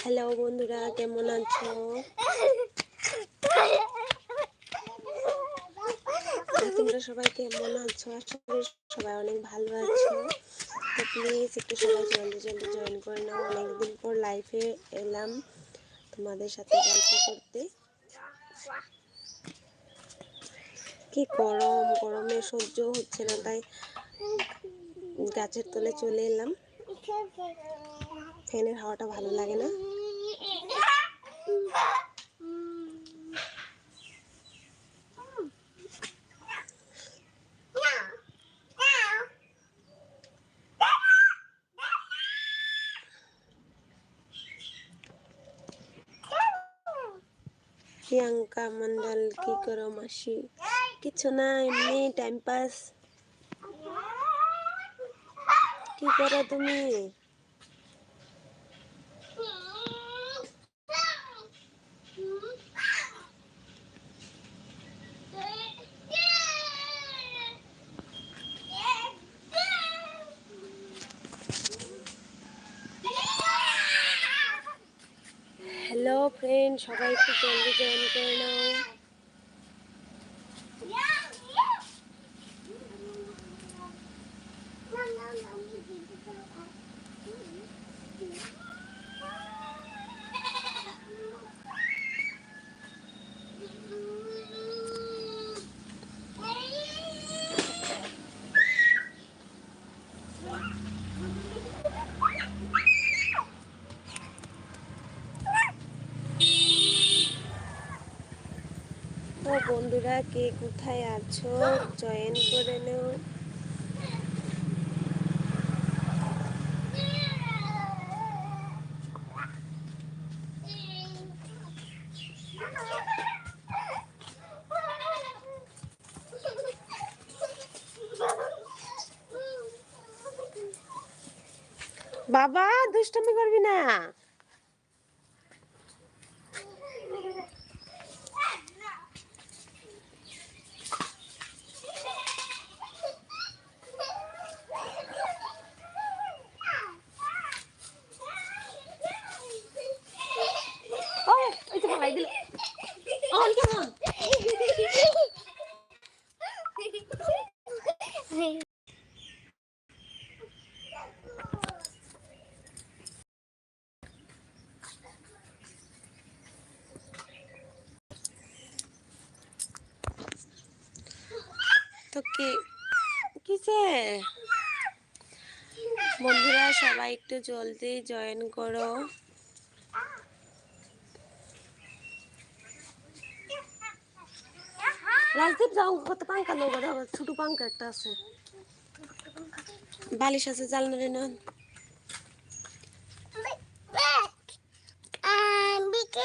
Hello বন্ধুরা, কেমন আছো? তোমরা সবাই কেমন আছো? আশা সবাই অনেক ভালো আছো। তো প্লিজ একটু সবাই জলদি জলদি জয়েন করে নাও। অনেকদিন পর লাইফে এলাম তোমাদের সাথে গল্প করতে। কি গরম, গরমে সহ্য হচ্ছে না, তাই গাছের তলে চলে এলাম। ফ্যানের হাওয়াটা ভালো লাগে না। প্রিয়াঙ্কা মন্ডল কি করো মাসি? কিছু না এমনি টাইম পাস কি করো তুমি হ্যালো ফ্রেন্ড সবাই একটু জলদি জয়েন করে নাও তো বন্ধুরা কে কোথায় আছো? জয়েন করে নেও। বাবা দুষ্টমি করবি না ও এই তো ভাই দিল অন কেমন তো কি কিসে বন্ধুরা সবাই একটু জলদি জয়েন করো। রাজদীপ যাও কত লোক ছোট পাঙ্কা একটা আছে। বালিশ আছে জালনা রে না। কামড়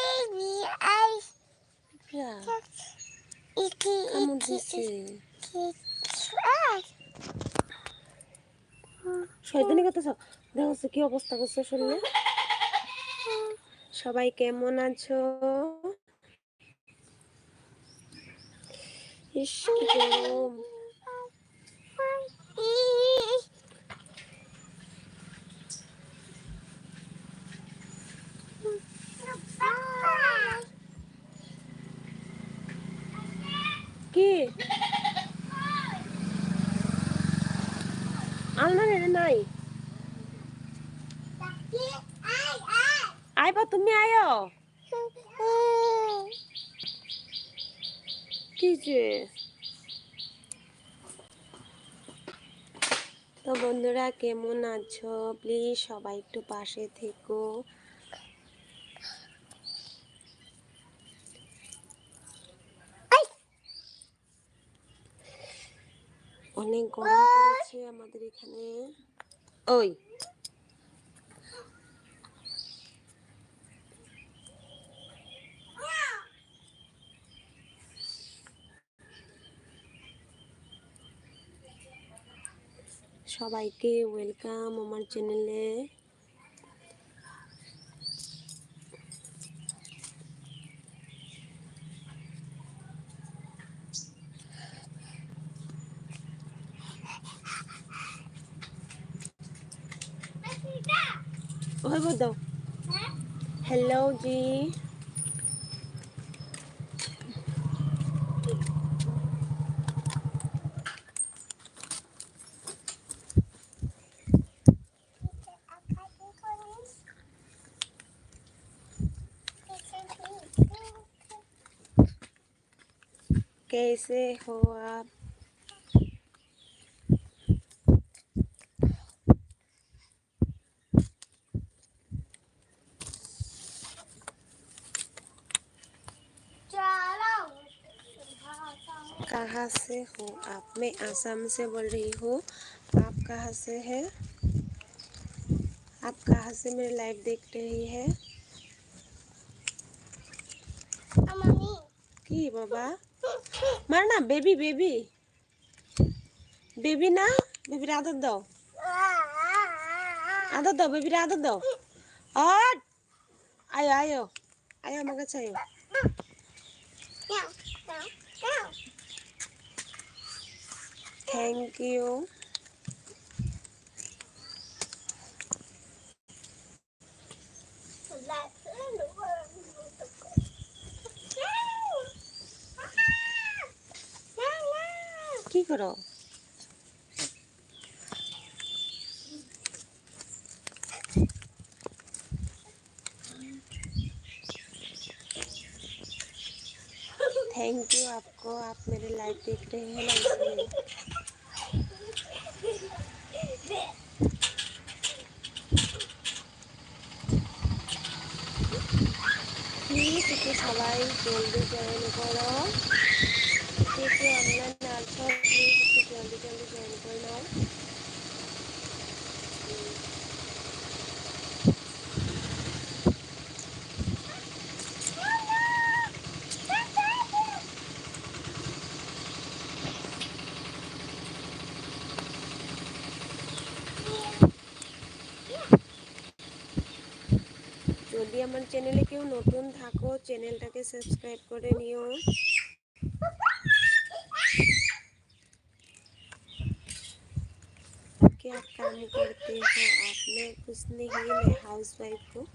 শয়তানি সব দেখো কি অবস্থা করছে শুনলে সবাই কেমন আছো? ইস কি তুমি আয়ো। কি যে? তো বন্ধুরা, কেমন আছো? প্লিজ সবাই একটু পাশে থেকো। অনেক গরম পড়েছে আমাদের এখানে। ওই। सबा के वेलकाम चैने हेलो जी कैसे हो आप? कहाँ से हो आप? मैं आसाम से बोल रही हूँ। आप कहाँ से हैं? आप कहाँ से मेरे लाइव देख रही है? की बाबा? মার না বেবি বেবি। বেবি না বেবির আদর দাও। আদর দাও বেবির আদর দাও। আট আয়ো আয়ো আয়ো আমার কাছে আয়ো। থ্যাংক ইউ কি করো थैंक यू आपको आप मेरे लाइव देख रहे हैं ना इसलिए প্লিজ একটু সবাই জলদি জয়েন করো কে কে অনলাইন আছো প্লিজ একটু জলদি জলদি জয়েন করে নাও যদি আমার চ্যানেলে কেউ নতুন থাকো চ্যানেলটাকে সাবস্ক্রাইব করে নিও क्या काम करते हो आप मैं कुछ नहीं मैं हाउस वाइफ हूँ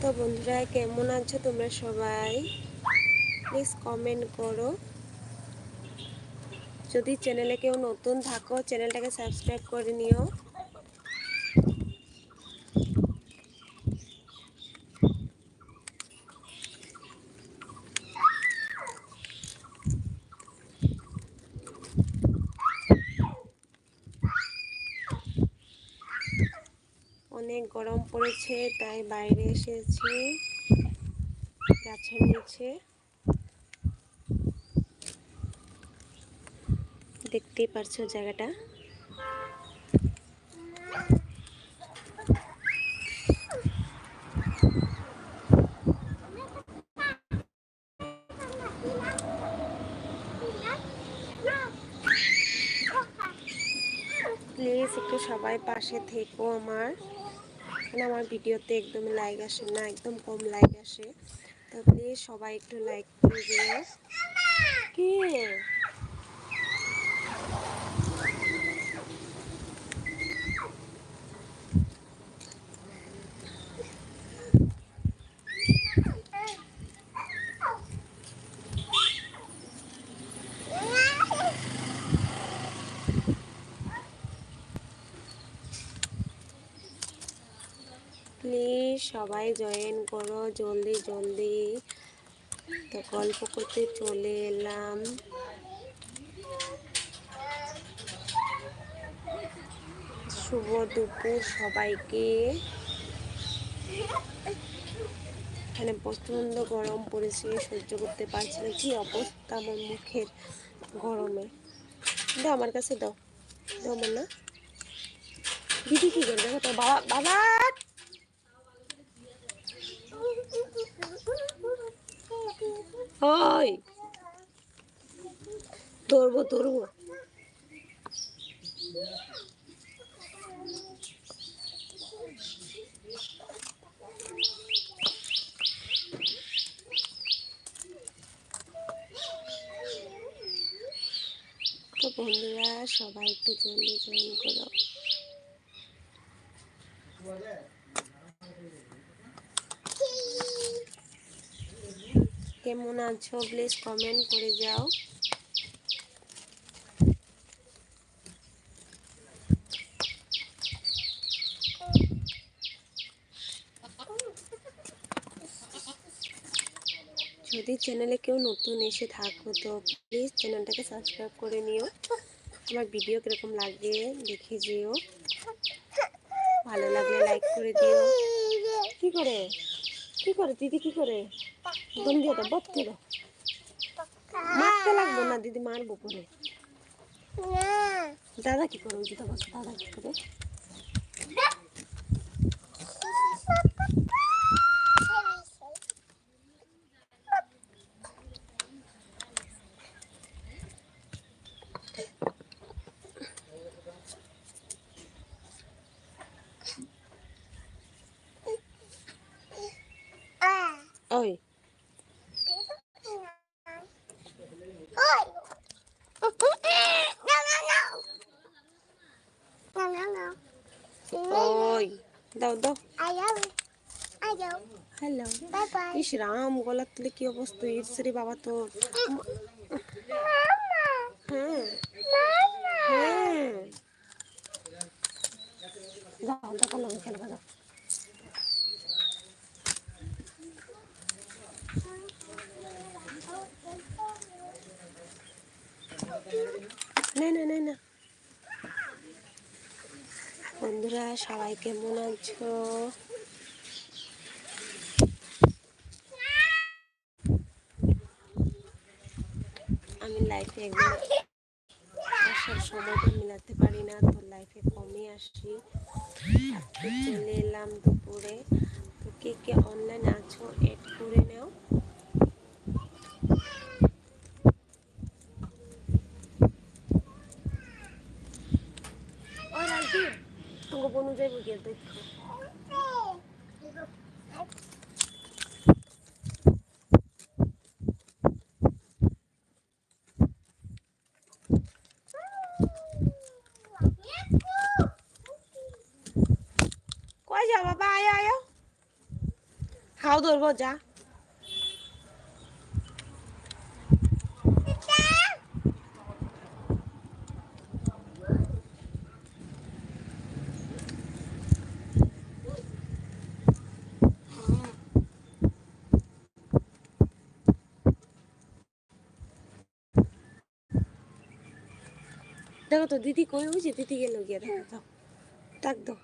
তো বন্ধুরা কেমন আছো তোমরা সবাই প্লিজ কমেন্ট করো যদি চ্যানেলে কেউ নতুন থাকো চ্যানেলটাকে সাবস্ক্রাইব করে নিও অনেক গরম পড়েছে, তাই বাইরে এসেছি গাছের নিচে। দেখতেই পারছ জায়গাটা। প্লিজ একটু সবাই পাশে থেকো আমার। কারণ আমার ভিডিওতে একদম লাইক আসে না, একদম কম লাইক আসে। তো প্লিজ সবাই একটু লাইক করে দিও। কি প্লিজ সবাই জয়েন করো, জলদি জলদি। তো গল্প করতে চলে এলাম। শুভ দুপুর সবাইকে। এখানে প্রচণ্ড গরম পড়েছে, সহ্য করতে পারছি না। কি অবস্থা আমার মুখের গরমে? দাও আমার কাছে দাও। দাও আমার না। দিদি কি করে দেখো তো, বাবা বাবা! ওই। ধরবো ধরবো। তো বন্ধুরা সবাই একটু জলদি জয়েন করো। কেমন আছো প্লিজ কমেন্ট করে যাও। যদি চ্যানেলে কেউ নতুন এসে থাকো তো প্লিজ চ্যানেলটাকে সাবস্ক্রাইব করে নিও। আমার ভিডিও কীরকম লাগে দেখে যেও। ভালো লাগলে লাইক করে দিও। কি করে? কি করে? দিদি কি করে? দম দিয়ে দাও বত দাও। মারতে লাগবো না দিদি মারবো পরে। দাদা কি করে ওই যে দাদা কি করে ওই ওই দাও দাও হ্যালো ইস রাম গলার তুলে কি অবস্থা? ইসরে বাবা তো। হ্যাঁ। হ্যাঁ। খেলবা না না বন্ধুরা সবাই কেমন আছো আমি লাইফে একদম আসার সময়টা মিলাতে পারি না, তো লাইফে কমই আসি। চলে এলাম দুপুরে। তো কে কে অনলাইন আছো এড করে নাও। তোমাকে বনু যাইব গিয়ে দেখো কই যা বাবা আয় আয় হাও ধরবো যা দেখো তো, দিদি কই? হয়েছে দিদি গেল গিয়ে দেখো দাও ডাক দাও।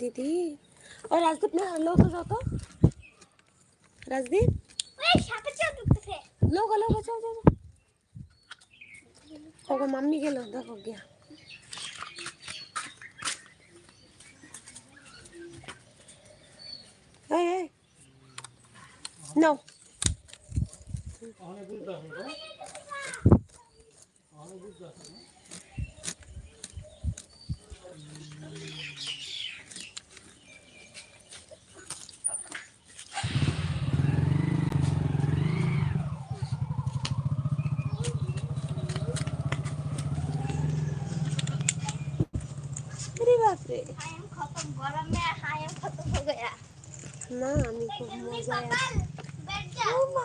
দিদি। ও রাজদীপ না লো তো যাও তো রাজদীপ লোগো লোগো যাও যাও যাও। ওগো মাম্মি গেল দেখো গিয়া এই এই নাও আরে বাপরে না আমি খুব মজায় আছি। ও মা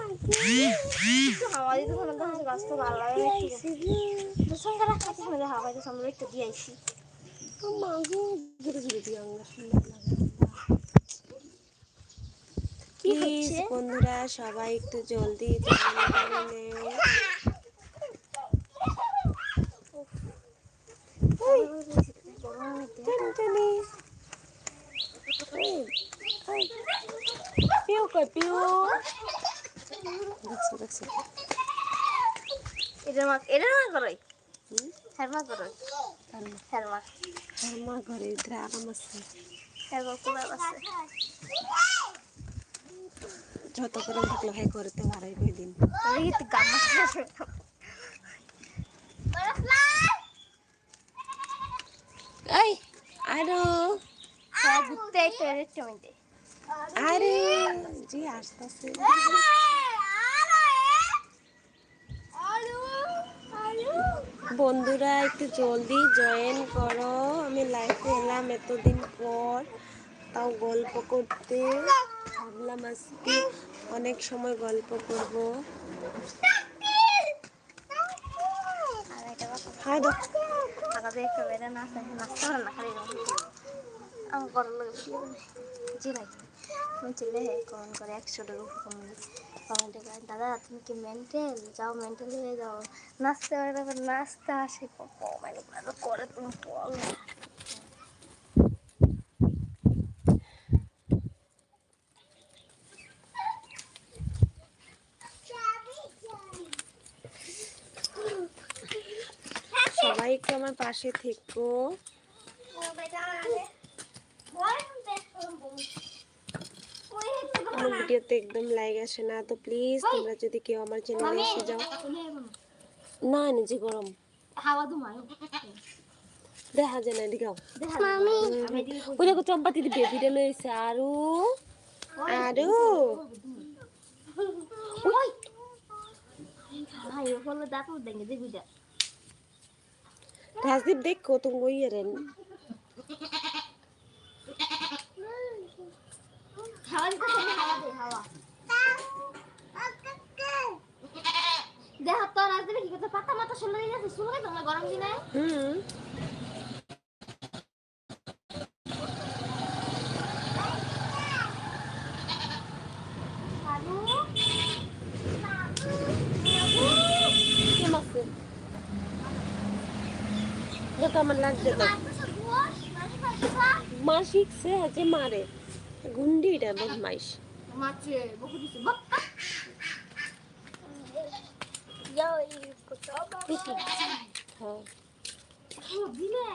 ও মা গো ধীরে ধীরে দিয়ে আঙ্গা সুন্দর লাগে। প্লিজ বন্ধুরা সবাই একটু জলদি করে কই পিউ দেখছি দেখছি এটা মা এটা মা করই হুম? হ্যাঁ মা করই তার মা হ্যাঁ মা তার মা ঘরে আছে হ্যাঁ মা আছে যত করে থাকল হ্যাঁ করতে পারাই কই দিন? কিন্তু আরও। হ্যাঁ ঘুরতে আইতে জমিতে আরে। জি আসতেছে। বন্ধুরা একটু জলদি জয়েন করো। আমি লাইফে এলাম এতদিন পর। তাও গল্প করতে। ভাবলাম আজকে অনেক সময় গল্প করব। আর এটা কথা। হাই দো আগে একটু বেড়ে না আসে নাচতে পারে না খালি আমার গরম লাগে জি নাই আমি চলে কমেন্ট করে একশোটার উপর কমেন্ট কমেন্টে দাদা তুমি কি মেন্টাল যাও মেন্টাল হয়ে যাও নাচতে পারে না নাচতে আসে কমেন্ট করে তুমি বল না সবাই একটু আমার পাশে থেকো। আমার ভিডিওতে একদম লাইক আসে না তো প্লিজ তোমরা যদি কেউ আমার চ্যানেলে এসে যাও। না নিজে গরম। হাওয়া দেখা যায় না এদিকে ওই দেখো চম্পা দিদি বেবিটা লয়েছে আরু। আরু। ভাই হলো দেখো দেখে দেখবি যা রাজদীপ দেখো তুমি ওই রেন দেখ তো রাজদীপ কি করতে পাতা মাথা তো গরম দিনে? হুম বাবু কেম আছে দেখো আমার লাগছে না মা শিখছে যে মারে গুন্ডিটা বদমাইশ যাও এই পিটি হ্যাঁ ও দিলে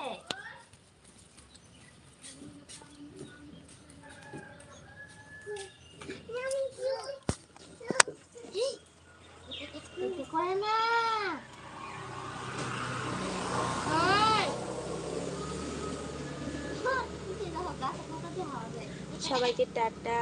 এতে করে না ওই হ্যাঁ, এই দেখো গাছে পাতা দিয়ে হাওয়া দেয়। সবাইকে টাটা।